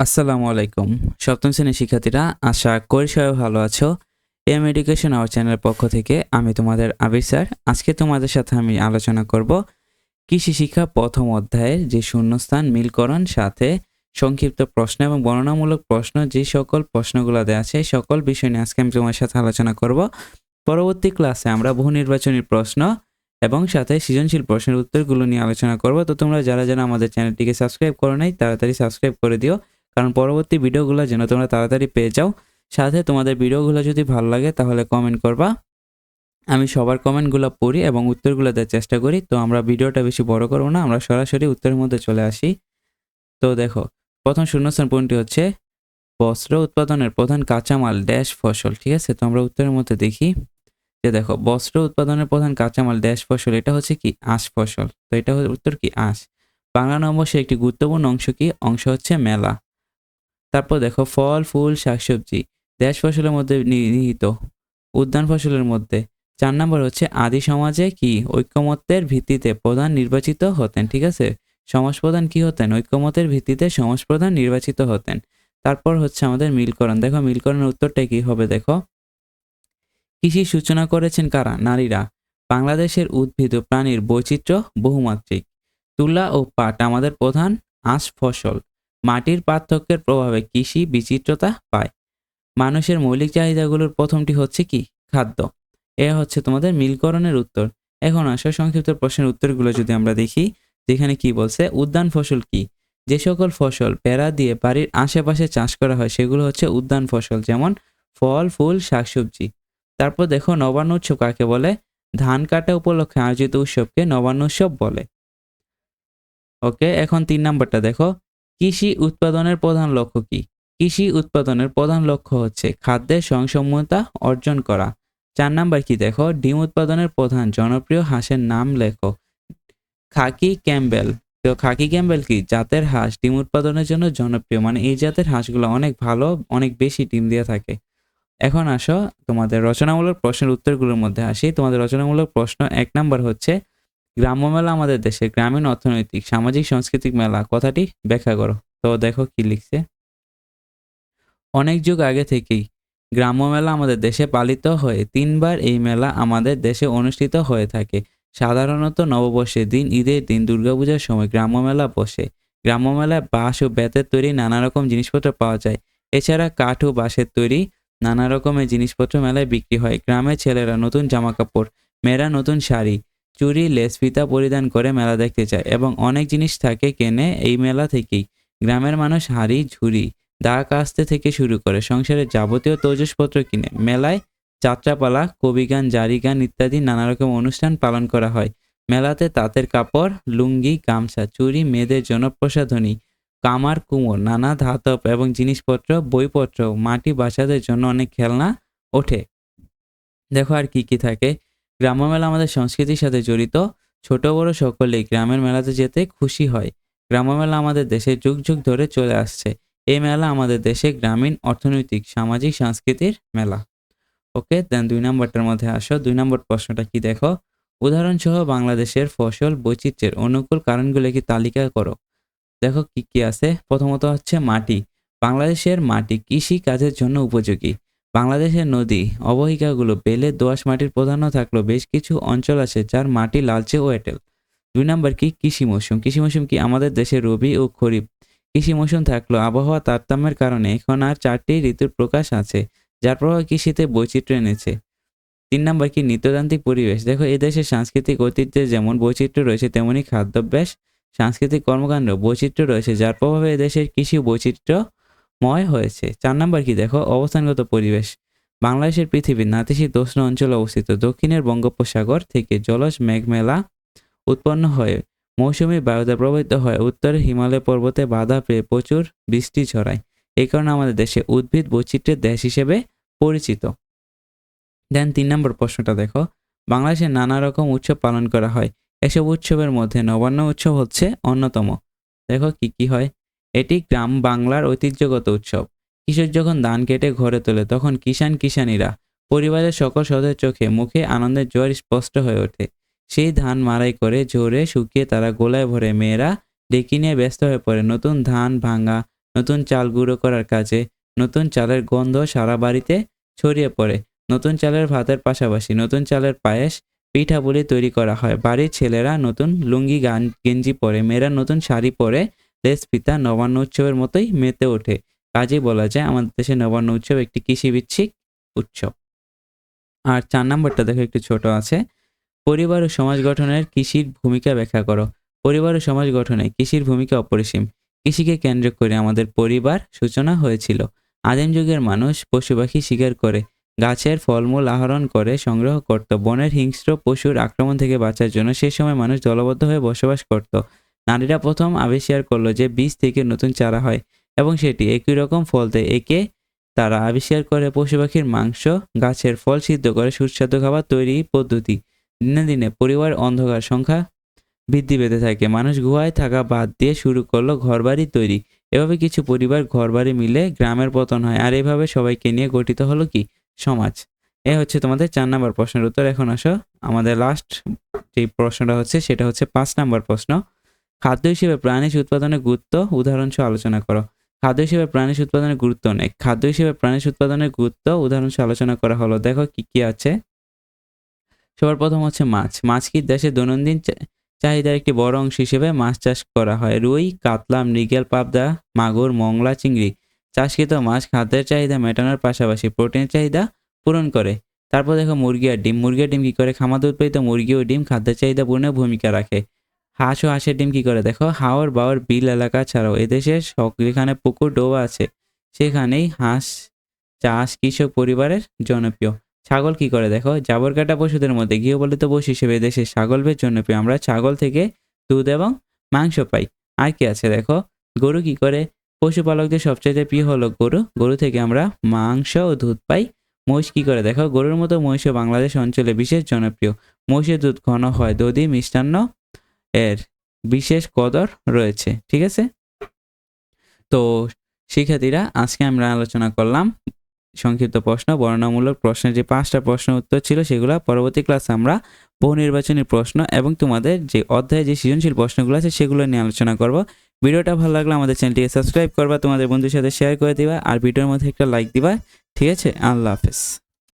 আসসালামু আলাইকুম। সপ্তম শ্রেণির শিক্ষার্থীরা, আশা করি সবাই ভালো আছো। এম এডুকেশন আওয়ার চ্যানেলের পক্ষ থেকে আমি তোমাদের আবির স্যার। আজকে তোমাদের সাথে আমি আলোচনা করব কৃষি শিক্ষা প্রথম অধ্যায়ের যে শূন্যস্থান মিলকরণ, সাথে সংক্ষিপ্ত প্রশ্ন এবং বর্ণনামূলক প্রশ্ন, যে সকল প্রশ্নগুলো দেওয়া আছে সকল বিষয় নিয়ে আজকে আমি তোমার সাথে আলোচনা করব। পরবর্তী ক্লাসে আমরা বহু নির্বাচনী প্রশ্ন এবং সাথে সৃজনশীল প্রশ্নের উত্তরগুলো নিয়ে আলোচনা করব। তো তোমরা যারা যারা আমাদের চ্যানেলটিকে সাবস্ক্রাইব করো নাই, তাড়াতাড়ি সাবস্ক্রাইব করে দিও। কারণ পরবর্তী ভিডিওগুলো যেন তোমরা তাড়াতাড়ি পেয়ে যাও। সাথে তোমাদের ভিডিওগুলো যদি ভালো লাগে তাহলে কমেন্ট করবা। আমি সবার কমেন্টগুলো পড়ি এবং উত্তরগুলো দেওয়ার চেষ্টা করি। তো আমরা ভিডিওটা বেশি বড় করব না, আমরা সরাসরি উত্তরের মধ্যে চলে আসি। তো দেখো, প্রথম শূন্যস্থান পয়েন্টটি হচ্ছে বস্ত্র উৎপাদনের প্রধান কাঁচামাল ড্যাশ ফসল, ঠিক আছে? তো আমরা উত্তরের মধ্যে দেখি যে দেখো, বস্ত্র উৎপাদনের প্রধান কাঁচামাল ড্যাশ ফসল, এটা হচ্ছে কি? আঁশ ফসল। তো এটা উত্তর কি? আঁশ। বাংলা নম্বরে একটি গুরুত্বপূর্ণ অংশ কি? অংশ হচ্ছে মেলা। তারপর দেখো ফল, ফুল, শাকসবজি, দেশ ফসলের মধ্যে নিহিত। উদ্যান ফসলের মধ্যে। চার নম্বর হচ্ছে আদি সমাজে কি? ঐক্যমত্যের ভিত্তিতে প্রধান নির্বাচিত হতেন, ঠিক আছে? সমাজ প্রধান কি হতেন? ঐক্যমতের ভিত্তিতে সমাজ প্রধান নির্বাচিত হতেন। তারপর হচ্ছে আমাদের মিলকরণ। দেখো মিলকরণের উত্তরটা কি হবে দেখো? কৃষি সূচনা করেছেন কারা? নারীরা। বাংলাদেশের উদ্ভিদ ও প্রাণীর বৈচিত্র্য বহুমাত্রিক। তুলা ও পাট আমাদের প্রধান আঁশ ফসল। মাটির পার্থক্যের প্রভাবে কৃষি বিচিত্রতা পায়। মানুষের মৌলিক চাহিদাগুলোর প্রথমটি হচ্ছে কি? খাদ্য। এ হচ্ছে তোমাদের মিলকরণের উত্তর। এখন আসো সংক্ষিপ্ত প্রশ্নের উত্তরগুলো যদি আমরা দেখি, যেখানে কি বলছে? উদ্যান ফসল কি? যে সকল ফসল পেড়া দিয়ে বাড়ির আশেপাশে চাষ করা হয়, সেগুলো হচ্ছে উদ্যান ফসল, যেমন ফল, ফুল, শাকসবজি। তারপর দেখো নবান্ন উৎসব কাকে বলে? ধান কাটা উপলক্ষে আয়োজিত উৎসবকে নবান্ন উৎসব বলে। ওকে, এখন তিন নাম্বারটা দেখো। কৃষি উৎপাদনের প্রধান লক্ষ্য কি? কৃষি উৎপাদনের প্রধান লক্ষ্য হচ্ছে খাদ্যের স্বয়ংসম্মতা অর্জন করা। চার নাম্বার কি দেখো? ডিম উৎপাদনের প্রধান জনপ্রিয় হাঁসের নাম লেখো। Khaki Campbell. তো খাকি ক্যাম্বেল কি? জাতের হাঁস। ডিম উৎপাদনের জন্য জনপ্রিয়। মানে এই জাতের হাঁসগুলো অনেক ভালো, অনেক বেশি ডিম দিয়ে থাকে। এখন আসো তোমাদের রচনামূলক প্রশ্নের উত্তরগুলোর মধ্যে আসি। তোমাদের রচনামূলক প্রশ্ন এক নাম্বার হচ্ছে গ্রাম্য মেলা আমাদের দেশে, গ্রামীণ অর্থনৈতিক, সামাজিক, সাংস্কৃতিক মেলা, কথাটি ব্যাখ্যা করো। তো দেখো কি লিখছে। অনেক যুগ আগে থেকেই গ্রাম্য মেলা আমাদের দেশে পালিত হয়ে তিনবার এই মেলা আমাদের দেশে অনুষ্ঠিত হয়ে থাকে। সাধারণত নববর্ষের দিন, ঈদের দিন, দুর্গাপূজার সময় গ্রাম্য মেলা বসে। গ্রাম্য মেলায় বাঁশ ও বেতের তৈরি নানা রকম জিনিসপত্র পাওয়া যায়। এছাড়া কাঠ ও বাঁশের তৈরি নানা রকমের জিনিসপত্র মেলায় বিক্রি হয়। গ্রামের ছেলেরা নতুন জামা কাপড় মেয়েরা নতুন শাড়ি চুরি লেস ফিতা পরিধান করে মেলা দেখতে যায় এবং অনেক জিনিস থাকে কেনে এই মেলা থেকেই। গ্রামের মানুষ হাড়ি, ঝুড়ি দা কাস্তে থেকে শুরু করে, সংসারের যাবতীয় তৈজসপত্র কিনে, মেলায় যাত্রাপালা, কবিগান, জারিগান ইত্যাদি নানা রকম অনুষ্ঠান পালন করা হয়। মেলাতে তাঁতের কাপড়, লুঙ্গি, গামছা চুরি মেয়েদের জনপ্রসাধনী কামার, কুমোর, নানা ধাতব এবং জিনিসপত্র, বইপত্র, মাটি বাচ্চাদের জন্য অনেক খেলনা ওঠে। দেখো আর কি কি থাকে। গ্রাম্য মেলা আমাদের সংস্কৃতির সাথে জড়িত। ছোট বড় সকলেই গ্রামের মেলাতে যেতে খুশি হয়। গ্রাম্য মেলা আমাদের দেশে যুগ যুগ ধরে চলে আসছে। এই মেলা আমাদের দেশে গ্রামীণ, অর্থনৈতিক, সামাজিক, সংস্কৃতির মেলা। ওকে, দেন দুই নম্বরটার মধ্যে আসো। দুই নম্বর প্রশ্নটা কি দেখো? উদাহরণসহ বাংলাদেশের ফসল বৈচিত্র্যের অনুকূল কারণগুলো কি তালিকা করো? দেখো কি কি আছে। প্রথমত হচ্ছে মাটি। বাংলাদেশের মাটি কৃষি কাজের জন্য উপযোগী। বাংলাদেশের নদী অবহিকাগুলো বেলে দোআঁশ মাটির প্রাধান্য থাকলেও বেশ কিছু অঞ্চল আছে যার মাটি লালচে ও এঁটেল। দুই নম্বর কি? কৃষি মৌসুম। কৃষি মৌসুম কি আমাদের দেশে রবি ও খরিফ? কৃষি মৌসুম থাকলেও আবহাওয়া তারতম্যের কারণে এখন আর চারটি ঋতুর প্রকাশ আছে, যার প্রভাব কৃষিতে বৈচিত্র্য এনেছে। তিন নম্বর কি? নিত্যতান্ত্রিক পরিবেশ। দেখো এই দেশের সাংস্কৃতিক ঐতিহ্যে যেমন বৈচিত্র্য রয়েছে, তেমনি খাদ্যাভ্যাস, সাংস্কৃতিক কর্মকাণ্ড বৈচিত্র্য রয়েছে, যার প্রভাবে এদেশের কৃষি বৈচিত্র্যময় হয়েছে। চার নম্বর কি? দেখো, অবস্থানগত পরিবেশ। বাংলাদেশের পৃথিবীর নাতিশীতোষ্ণ অঞ্চলে অবস্থিত। দক্ষিণের বঙ্গোপসাগর থেকে জলজ মেঘমেলা উৎপন্ন হয়ে। মৌসুমী বায়ুতে প্রবাহিত হয়। উত্তরের হিমালয় পর্বতে বাধা পেয়ে প্রচুর বৃষ্টি ছড়ায়। এই কারণে আমাদের দেশে উদ্ভিদ বৈচিত্র্যের দেশ হিসেবে পরিচিত। দেন তিন নম্বর প্রশ্নটা দেখো। বাংলাদেশে নানা রকম উৎসব পালন করা হয়। এসব উৎসবের মধ্যে নবান্ন উৎসব হচ্ছে অন্যতম। দেখো কি কি হয়? এটি গ্রাম বাংলার ঐতিহ্যগত উৎসব। কৃষক যখন ধান কেটে ঘরে তোলে, তখন কিষান কিষানীরা পরিবারের সকল সদস্যের চোখে মুখে আনন্দের জোয়ার স্পষ্ট হয়ে ওঠে। সেই ধান মারাই করে জোরে শুকিয়ে তারা গোলায় ভরে মেয়েরা ডেকি নিয়ে ব্যস্ত হয়ে পড়ে। নতুন ধান ভাঙা, নতুন চাল গুঁড়ো করার কাজে, নতুন চালের গন্ধ সারা বাড়িতে ছড়িয়ে পড়ে। নতুন চালের ভাতের পাশাপাশি নতুন চালের পায়েস, পিঠাপুলি তৈরি করা হয়। বাড়ির ছেলেরা নতুন লুঙ্গি, গান, গেঞ্জি পরে, মেয়েরা নতুন শাড়ি পরে লেস পিতা নবান্ন উৎসবের মতোই মেতে ওঠে। কাজেই বলা যায়, আমাদের দেশে নবান্ন উৎসব একটি কৃষিভিত্তিক উৎসব। আর চার নম্বরটা দেখো, একটু ছোট আছে। পরিবার ও সমাজ গঠনের কৃষির ভূমিকা ব্যাখ্যা করো। পরিবার ও সমাজ গঠনে কৃষির ভূমিকা অপরিসীম। কৃষিকে কেন্দ্র করে আমাদের পরিবার সূচনা হয়েছিল। আদিম যুগের মানুষ পশু পাখি শিকার করে, গাছের ফলমূল আহরণ করে, সংগ্রহ করত। বনের হিংস্র পশুর আক্রমণ থেকে বাঁচার জন্য সে সময় মানুষ দলবদ্ধ হয়ে বসবাস করত। নারীরা প্রথম আবিষ্কার করল যে বীজ থেকে নতুন চারা হয় এবং সেটি একই রকম ফল একে তারা আবিষ্কার করে পশু পাখির মাংস, গাছের ফল সিদ্ধ করে সুস্বাদু খাবার তৈরি পদ্ধতি। দিনে দিনে পরিবার অন্ধকার সংখ্যা বৃদ্ধি পেতে থাকে। মানুষ গুহায় থাকা বাদ দিয়ে শুরু করল ঘরবাড়ি তৈরি। এভাবে কিছু পরিবার ঘরবাড়ি মিলে গ্রামের পতন হয়। আর এভাবে সবাইকে নিয়ে গঠিত হলো কি? সমাজ। এ হচ্ছে তোমাদের চার নাম্বার প্রশ্নের উত্তর। এখন আসো। আমাদের লাস্ট যে প্রশ্নটা হচ্ছে, সেটা হচ্ছে পাঁচ নাম্বার প্রশ্ন। খাদ্য হিসেবে প্রাণীজ উৎপাদনের গুরুত্ব, উদাহরণসহ আলোচনা করো। খাদ্য হিসেবে প্রাণীজ উৎপাদনের গুরুত্ব অনেক। খাদ্য হিসেবে প্রাণীজ উৎপাদনের গুরুত্ব, উদাহরণসহ আলোচনা করা হলো। দেখো কি কি আছে? সবার প্রথম হচ্ছে মাছ। মাছ কি দেশের দৈনন্দিন চাহিদার একটি বড় অংশ হিসেবে মাছ চাষ করা হয়? রুই, কাতলা, মৃগেল, পাবদা, মাগুর, মংলা, চিংড়ি। চাষকৃত মাছ খাদ্যের চাহিদা মেটানোর পাশাপাশি প্রোটিনের চাহিদা পূরণ করে। তারপর দেখো মুরগি আর ডিম। মুরগির ডিম কী করে? খামার উৎপাদিত মুরগি ও ডিম খাদ্যের চাহিদা পূরণে ভূমিকা রাখে। হাঁস ও হাঁসের ডিম কী করে? দেখো, হাওর বাওয়ার বিল এলাকা ছাড়াও এদেশে যেখানে পুকুর, ডোবা আছে, সেখানেই হাঁস চাষ কৃষক পরিবারের জনপ্রিয়। ছাগল কি করে? দেখো জাবর কাটা পশুদের মধ্যে গৃহপালিত পশু হিসেবে দেশে ছাগল বেশ জনপ্রিয়। আমরা ছাগল থেকে দুধ এবং মাংস পাই। আর কি আছে? দেখো, গরু কি করে? পশুপালকদের সবচেয়ে প্রিয় হলো গরু। গরু থেকে আমরা মাংস ও দুধ পাই। মহিষ কি করে? দেখো, গরুর মতো মহিষও বাংলাদেশ অঞ্চলে বিশেষ জনপ্রিয়। মহিষের দুধ ঘন হয়, দধি, মিষ্টান্ন এর বিশেষ কদর রয়েছে, ঠিক আছে? তো শিক্ষার্থীরা, আজকে আমরা আলোচনা করলাম সংক্ষিপ্ত প্রশ্ন, বর্ণনামূলক প্রশ্নের যে পাঁচটা প্রশ্ন উত্তর ছিল সেগুলো, পরবর্তী ক্লাসে আমরা বহু নির্বাচনী প্রশ্ন এবং তোমাদের যে অধ্যায়ে যে সৃজনশীল প্রশ্নগুলো আছে সেগুলো নিয়ে আলোচনা করব। ভিডিওটা ভালো লাগলে আমাদের চ্যানেলটিকে সাবস্ক্রাইব করবা, তোমাদের বন্ধুর সাথে শেয়ার করে দিবা, আর ভিডিওর মধ্যে একটা লাইক দিবা, ঠিক আছে? আল্লাহ হাফেজ।